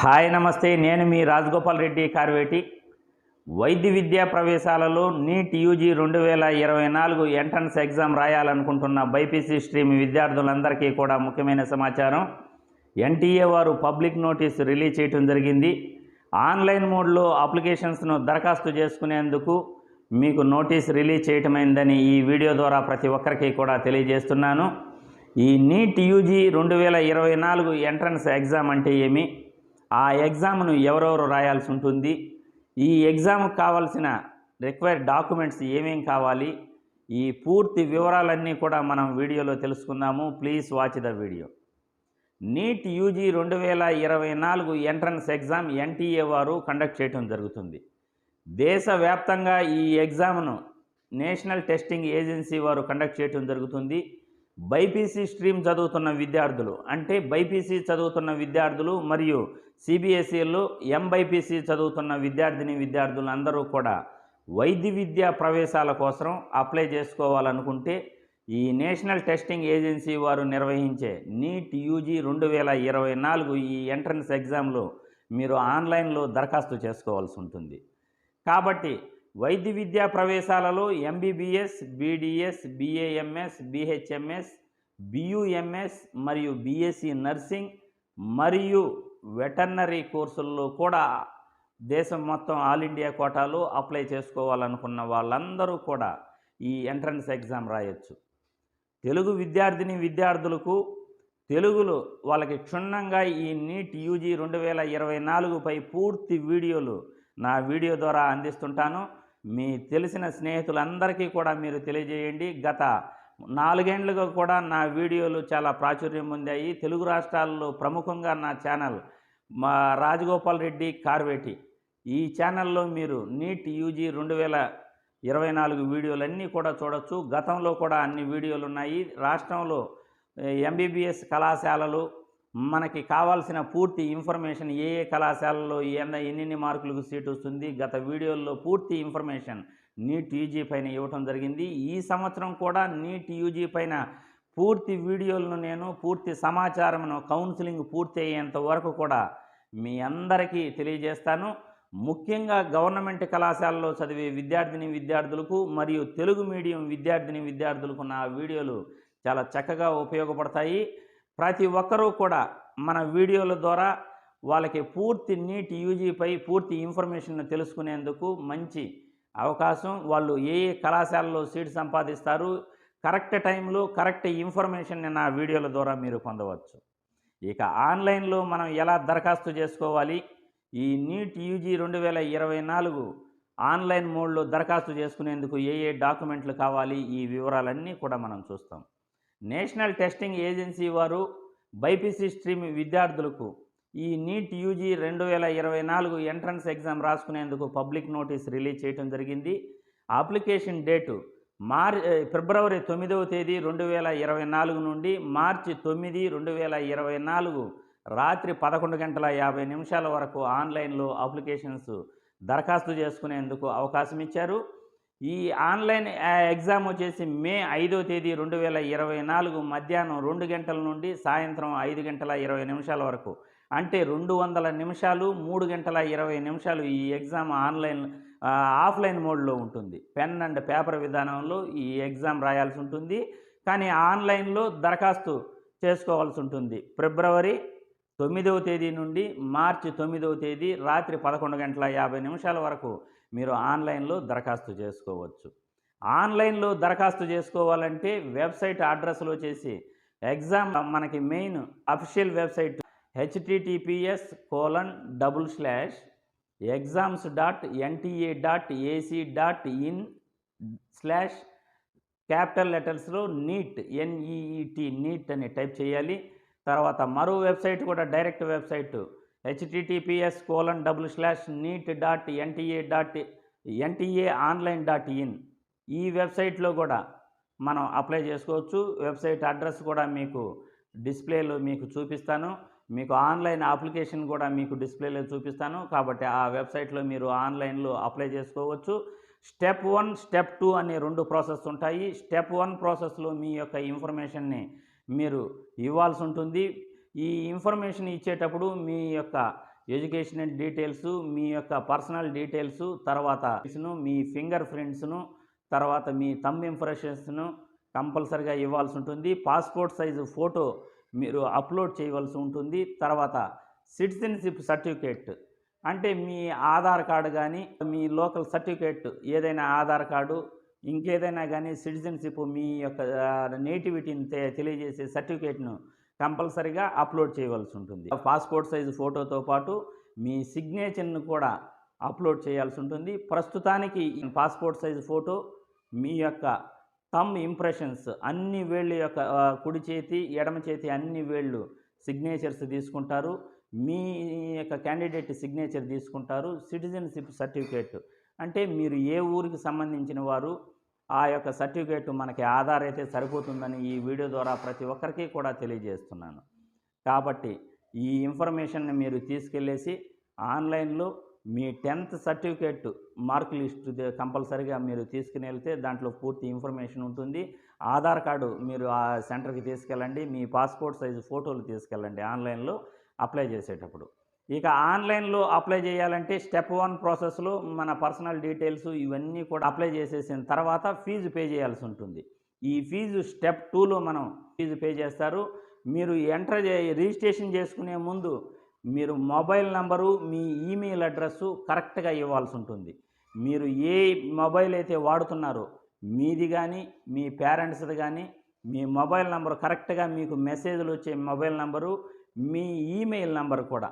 Hi నమస్తే. నేను మీ రాజగోపాల్ రెడ్డి కార్వేటి. వైద్య విద్యా ప్రవేశాలలో నీట్ యూజీ రెండు వేల ఇరవై నాలుగు ఎంట్రన్స్ ఎగ్జామ్ రాయాలనుకుంటున్న బైపీసీ స్ట్రీమ్ విద్యార్థులందరికీ కూడా ముఖ్యమైన సమాచారం. ఎన్టీఏ వారు పబ్లిక్ నోటీస్ రిలీజ్ చేయడం జరిగింది. ఆన్లైన్ మోడ్లో అప్లికేషన్స్ను దరఖాస్తు చేసుకునేందుకు మీకు నోటీస్ రిలీజ్ చేయటమైందని ఈ వీడియో ద్వారా ప్రతి ఒక్కరికి కూడా తెలియజేస్తున్నాను. ఈ నీట్ యూజీ రెండు వేల ఇరవై నాలుగు ఎంట్రన్స్ ఎగ్జామ్ అంటే ఏమి? ఆ ఎగ్జామ్ను ఎవరెవరు రాయాల్సి ఉంటుంది? ఈ ఎగ్జామ్కి కావాల్సిన రిక్వైర్డ్ డాక్యుమెంట్స్ ఏమేం కావాలి? ఈ పూర్తి వివరాలన్నీ కూడా మనం వీడియోలో తెలుసుకుందాము. Please watch the video. NEET UG రెండు వేల ఇరవై నాలుగు ఎంట్రన్స్ ఎగ్జామ్ ఎన్టీఏ వారు కండక్ట్ చేయడం జరుగుతుంది. దేశవ్యాప్తంగా ఈ ఎగ్జామ్ను నేషనల్ టెస్టింగ్ ఏజెన్సీ వారు కండక్ట్ చేయడం జరుగుతుంది. బైపీసీ స్ట్రీమ్ చదువుతున్న విద్యార్థులు అంటే బైపీసీ చదువుతున్న విద్యార్థులు మరియు సిబిఎస్ఈలో ఎంబైపీసీ చదువుతున్న విద్యార్థిని విద్యార్థులు అందరూ కూడా వైద్య విద్యా ప్రవేశాల కోసం అప్లై చేసుకోవాలనుకుంటే ఈ నేషనల్ టెస్టింగ్ ఏజెన్సీ వారు నిర్వహించే నీట్ యూజీ రెండు వేల ఇరవై నాలుగు ఈ ఎంట్రన్స్ ఎగ్జామ్లో మీరు ఆన్లైన్లో దరఖాస్తు చేసుకోవాల్సి ఉంటుంది. కాబట్టి వైద్య విద్యా ప్రవేశాలలో MBBS BDS BAMS BHMS BUMS మరియు బీఎస్సీ నర్సింగ్ మరియు వెటర్నరీ కోర్సుల్లో కూడా దేశం మొత్తం ఆల్ ఇండియా కోటాలో అప్లై చేసుకోవాలనుకున్న వాళ్ళందరూ కూడా ఈ ఎంట్రన్స్ ఎగ్జామ్ రాయొచ్చు. తెలుగు విద్యార్థిని విద్యార్థులకు తెలుగులో వాళ్ళకి క్షుణ్ణంగా ఈ నీట్ యూజీ రెండు వేల ఇరవై నాలుగుపై పూర్తి వీడియోలు నా వీడియో ద్వారా అందిస్తుంటాను. మీ తెలిసిన స్నేహితులందరికీ కూడా మీరు తెలియజేయండి. గత నాలుగేండ్లుగా కూడా నా వీడియోలు చాలా ప్రాచుర్యం పొందాయి. తెలుగు రాష్ట్రాల్లో ప్రముఖంగా నా ఛానల్ మా రాజగోపాల్ రెడ్డి కార్వేటి. ఈ ఛానల్లో మీరు నీట్ యూజీ రెండు వేల ఇరవై నాలుగు వీడియోలన్నీ కూడా చూడొచ్చు. గతంలో కూడా అన్ని వీడియోలు ఉన్నాయి రాష్ట్రంలో ఎంబీబీఎస్ కళాశాలలు మనకి కావాల్సిన పూర్తి ఇన్ఫర్మేషన్ ఏ ఏ కళాశాలలో ఎన్న ఎన్ని మార్కులకు సీట్ వస్తుంది గత వీడియోల్లో పూర్తి ఇన్ఫర్మేషన్ నీట్ యూజీ పైన ఇవ్వటం జరిగింది. ఈ సంవత్సరం కూడా నీట్ యూజీ పైన పూర్తి వీడియోలను నేను పూర్తి సమాచారమును కౌన్సిలింగ్ పూర్తి అయ్యేంత వరకు కూడా మీ అందరికీ తెలియజేస్తాను. ముఖ్యంగా గవర్నమెంట్ కళాశాలలో చదివే విద్యార్థిని విద్యార్థులకు మరియు తెలుగు మీడియం విద్యార్థిని విద్యార్థులకు నా వీడియోలు చాలా చక్కగా ఉపయోగపడతాయి. ప్రతి ఒక్కరూ కూడా మన వీడియోల ద్వారా వాళ్ళకి పూర్తి నీట్ యూజీపై పూర్తి ఇన్ఫర్మేషన్ తెలుసుకునేందుకు మంచి అవకాశం. వాళ్ళు ఏ ఏ కళాశాలలో సీట్ సంపాదిస్తారు కరెక్ట్ టైంలో కరెక్ట్ ఇన్ఫర్మేషన్ని నా వీడియోల ద్వారా మీరు పొందవచ్చు. ఇక ఆన్లైన్లో మనం ఎలా దరఖాస్తు చేసుకోవాలి? ఈ నీట్ యూజీ రెండు వేల ఇరవై నాలుగు ఆన్లైన్ మోడ్లో దరఖాస్తు చేసుకునేందుకు ఏ ఏ డాక్యుమెంట్లు కావాలి? ఈ వివరాలన్నీ కూడా మనం చూస్తాం. నేషనల్ టెస్టింగ్ ఏజెన్సీ వారు బైపీసీ స్ట్రీమ్ విద్యార్థులకు ఈ నీట్ యూజీ రెండు వేల ఇరవై నాలుగు ఎంట్రన్స్ ఎగ్జామ్ రాసుకునేందుకు పబ్లిక్ నోటీస్ రిలీజ్ చేయడం జరిగింది. అప్లికేషన్ డేటు మార్ ఫిబ్రవరి తొమ్మిదవ తేదీ రెండు వేల ఇరవై నాలుగు నుండి మార్చి తొమ్మిది రెండు వేల ఇరవై నాలుగు రాత్రి పదకొండు గంటల యాభై నిమిషాల వరకు ఆన్లైన్లో అప్లికేషన్స్ దరఖాస్తు చేసుకునేందుకు అవకాశం ఇచ్చారు. ఈ ఆన్లైన్ ఎగ్జామ్ వచ్చేసి మే ఐదో తేదీ రెండు వేల ఇరవై నాలుగు మధ్యాహ్నం రెండు గంటల నుండి సాయంత్రం ఐదు గంటల ఇరవై నిమిషాల వరకు. అంటే రెండు వందల నిమిషాలు మూడు గంటల ఇరవై నిమిషాలు ఈ ఎగ్జామ్ ఆన్లైన్ ఆఫ్లైన్ మోడ్లో ఉంటుంది. పెన్ అండ్ పేపర్ విధానంలో ఈ ఎగ్జామ్ రాయాల్సి ఉంటుంది. కానీ ఆన్లైన్లో దరఖాస్తు చేసుకోవాల్సి ఉంటుంది. ఫిబ్రవరి తొమ్మిదవ తేదీ నుండి మార్చి తొమ్మిదవ తేదీ రాత్రి పదకొండు గంటల యాభై నిమిషాల వరకు మీరు ఆన్లైన్లో దరఖాస్తు చేసుకోవచ్చు. ఆన్లైన్లో దరఖాస్తు చేసుకోవాలంటే వెబ్సైట్ అడ్రస్లో చేసి ఎగ్జామ్ మనకి main official website HTTPS colon double slash exams dot NTA dot AC dot in slash capital లెటర్స్లో NEET N E E T NEET అని టైప్ చేయాలి. తర్వాత మరో వెబ్సైట్ కూడా direct website. HTTPS colon double slash NEET dot NTA dot NTA online dot in. ఈ వెబ్సైట్లో కూడా మనం apply చేసుకోవచ్చు. వెబ్సైట్ అడ్రస్ కూడా మీకు డిస్ప్లేలో మీకు చూపిస్తాను. మీకు ఆన్లైన్ అప్లికేషన్ కూడా మీకు డిస్ప్లేలో చూపిస్తాను. కాబట్టి ఆ వెబ్సైట్లో మీరు ఆన్లైన్లో అప్లై చేసుకోవచ్చు. స్టెప్ వన్ స్టెప్ టూ అనే రెండు ప్రాసెస్ ఉంటాయి. స్టెప్ వన్ ప్రాసెస్లో మీ యొక్క ఇన్ఫర్మేషన్ని మీరు ఇవ్వాల్సి ఉంటుంది ఈ ఇన్ఫర్మేషన్ ఇచ్చేటప్పుడు మీ యొక్క ఎడ్యుకేషన్ డీటెయిల్స్ మీ యొక్క పర్సనల్ డీటెయిల్స్ తర్వాత మీ ఫింగర్ ప్రింట్స్ను తర్వాత మీ తమ్ ఇంప్రెషన్స్ను కంపల్సరిగా ఇవ్వాల్సి ఉంటుంది పాస్పోర్ట్ సైజు ఫోటో మీరు అప్లోడ్ చేయవలసి ఉంటుంది తర్వాత సిటిజన్షిప్ సర్టిఫికేట్ అంటే మీ ఆధార్ కార్డు కానీ మీ లోకల్ సర్టిఫికేట్ ఏదైనా ఆధార్ కార్డు ఇంకేదైనా కానీ సిటిజన్షిప్ మీ యొక్క నేటివిటీని తె- తెలియజేసే సర్టిఫికేట్ను కంపల్సరిగా అప్లోడ్ చేయవలసి ఉంటుంది. పాస్పోర్ట్ సైజు ఫోటోతో పాటు మీ సిగ్నేచర్ను కూడా అప్లోడ్ చేయాల్సి ఉంటుంది. ప్రస్తుతానికి పాస్పోర్ట్ సైజు ఫోటో మీ యొక్క తమ్ ఇంప్రెషన్స్ అన్ని వేళ్ళ యొక్క కుడి చేతి ఎడమ చేతి అన్ని వేళ్ళు సిగ్నేచర్స్ తీసుకుంటారు. మీ యొక్క క్యాండిడేట్ సిగ్నేచర్ తీసుకుంటారు. సిటిజన్షిప్ సర్టిఫికేట్ అంటే మీరు ఏ ఊరికి సంబంధించిన వారు ఆ యొక్క సర్టిఫికేట్ మనకి ఆధార్ అయితే సరిపోతుందని ఈ వీడియో ద్వారా ప్రతి ఒక్కరికి కూడా తెలియజేస్తున్నాను. కాబట్టి ఈ ఇన్ఫర్మేషన్ని మీరు తీసుకెళ్ళేసి ఆన్లైన్లో మీ టెన్త్ సర్టిఫికేట్ మార్క్ లిస్ట్ కంపల్సరిగా మీరు తీసుకుని వెళ్తే దాంట్లో పూర్తి ఇన్ఫర్మేషన్ ఉంటుంది. ఆధార్ కార్డు మీరు ఆ సెంటర్కి తీసుకెళ్ళండి మీ పాస్పోర్ట్ సైజు ఫోటోలు తీసుకెళ్ళండి ఆన్లైన్లో అప్లై చేసేటప్పుడు. ఇక ఆన్లైన్లో అప్లై చేయాలంటే స్టెప్ వన్ ప్రాసెస్లో మన పర్సనల్ డీటెయిల్స్ ఇవన్నీ కూడా అప్లై చేసేసిన తర్వాత ఫీజు పే చేయాల్సి ఉంటుంది. ఈ ఫీజు స్టెప్ టూలో మనం ఫీజు పే చేస్తారు. మీరు ఎంటర్ చే రిజిస్ట్రేషన్ చేసుకునే ముందు మీరు మొబైల్ నంబరు మీ ఈమెయిల్ అడ్రస్సు కరెక్ట్గా ఇవ్వాల్సి ఉంటుంది. మీరు ఏ మొబైల్ అయితే వాడుతున్నారో మీది కానీ మీ పేరెంట్స్ది కానీ మీ మొబైల్ నంబరు కరెక్ట్గా మీకు మెసేజ్లు వచ్చే మొబైల్ నంబరు మీ ఈమెయిల్ నంబర్ కూడా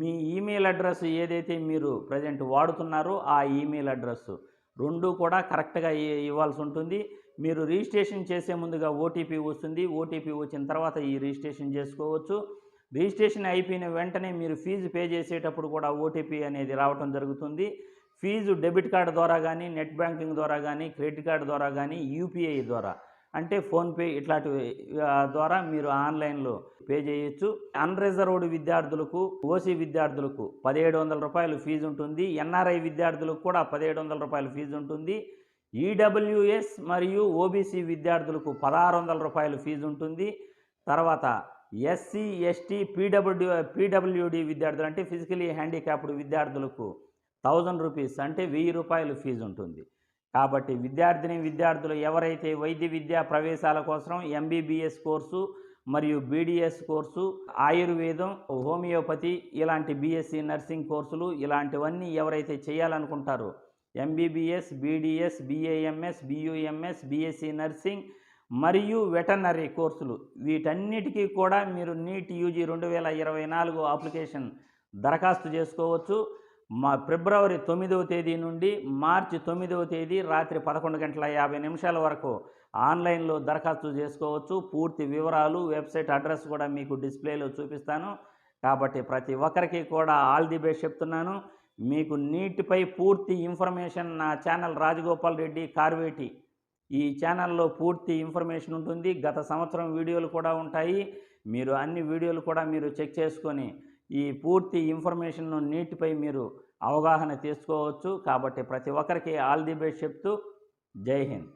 మీ ఈమెయిల్ అడ్రస్ ఏదైతే మీరు ప్రజెంట్ వాడుతున్నారో ఆ ఈమెయిల్ అడ్రస్ రెండు కూడా కరెక్ట్గా ఇవ్వాల్సి ఉంటుంది. మీరు రిజిస్ట్రేషన్ చేసే ముందుగా ఓటీపీ వస్తుంది. ఓటీపీ వచ్చిన తర్వాత ఈ రిజిస్ట్రేషన్ చేసుకోవచ్చు. రిజిస్ట్రేషన్ అయిపోయిన వెంటనే మీరు ఫీజు పే చేసేటప్పుడు కూడా ఓటీపీ అనేది రావటం జరుగుతుంది. ఫీజు డెబిట్ కార్డు ద్వారా కానీ నెట్ బ్యాంకింగ్ ద్వారా కానీ క్రెడిట్ కార్డు ద్వారా కానీ యూపీఐ ద్వారా అంటే ఫోన్పే ఇట్లాంటి ద్వారా మీరు ఆన్లైన్లో పే చేయొచ్చు. అన్రిజర్వ్డ్ విద్యార్థులకు ఓసీ విద్యార్థులకు పదిహేడు వందల రూపాయలు ఫీజు ఉంటుంది. ఎన్ఆర్ఐ విద్యార్థులకు కూడా పదిహేడు వందల రూపాయలు ఫీజు ఉంటుంది. ఈడబ్ల్యూఎస్ మరియు ఓబీసీ విద్యార్థులకు పదహారు వందల రూపాయలు ఫీజు ఉంటుంది. తర్వాత ఎస్సీ ఎస్టీ పీడబ్ల్యూ పీడబ్ల్యూడి విద్యార్థులు అంటే ఫిజికలీ హ్యాండిక్యాప్డ్ విద్యార్థులకు థౌజండ్ రూపీస్ అంటే వెయ్యి రూపాయలు ఫీజు ఉంటుంది. కాబట్టి విద్యార్థిని విద్యార్థులు ఎవరైతే వైద్య విద్యా ప్రవేశాల కోసం ఎంబీబీఎస్ కోర్సు మరియు బీడీఎస్ కోర్సు ఆయుర్వేదం హోమియోపతి ఇలాంటి బీఎస్సీ నర్సింగ్ కోర్సులు ఇలాంటివన్నీ ఎవరైతే చేయాలనుకుంటారో MBBS BDS BAMS BUMS BSc nursing మరియు వెటర్నరీ కోర్సులు వీటన్నిటికీ కూడా మీరు నీట్ యూజీ రెండు వేల ఇరవై నాలుగు అప్లికేషన్ దరఖాస్తు చేసుకోవచ్చు. మా ఫిబ్రవరి తొమ్మిదవ తేదీ నుండి మార్చి తొమ్మిదవ తేదీ రాత్రి పదకొండు గంటల యాభై నిమిషాల వరకు ఆన్లైన్లో దరఖాస్తు చేసుకోవచ్చు. పూర్తి వివరాలు వెబ్సైట్ అడ్రస్ కూడా మీకు డిస్ప్లేలో చూపిస్తాను. కాబట్టి ప్రతి ఒక్కరికి కూడా ఆల్ ది బెస్ట్ చెప్తున్నాను. మీకు నీటిపై పూర్తి ఇన్ఫర్మేషన్ నా ఛానల్ రాజగోపాల్ రెడ్డి కార్వేటి. ఈ ఛానల్లో పూర్తి ఇన్ఫర్మేషన్ ఉంటుంది. గత సంవత్సరం వీడియోలు కూడా ఉంటాయి. మీరు అన్ని వీడియోలు కూడా మీరు చెక్ చేసుకొని ఈ పూర్తి ఇన్ఫర్మేషన్ను నీటిపై మీరు అవగాహన తీసుకోవచ్చు. కాబట్టి ప్రతి ఒక్కరికి ఆల్ ది బెస్ట్ చెప్తూ జై హింద్.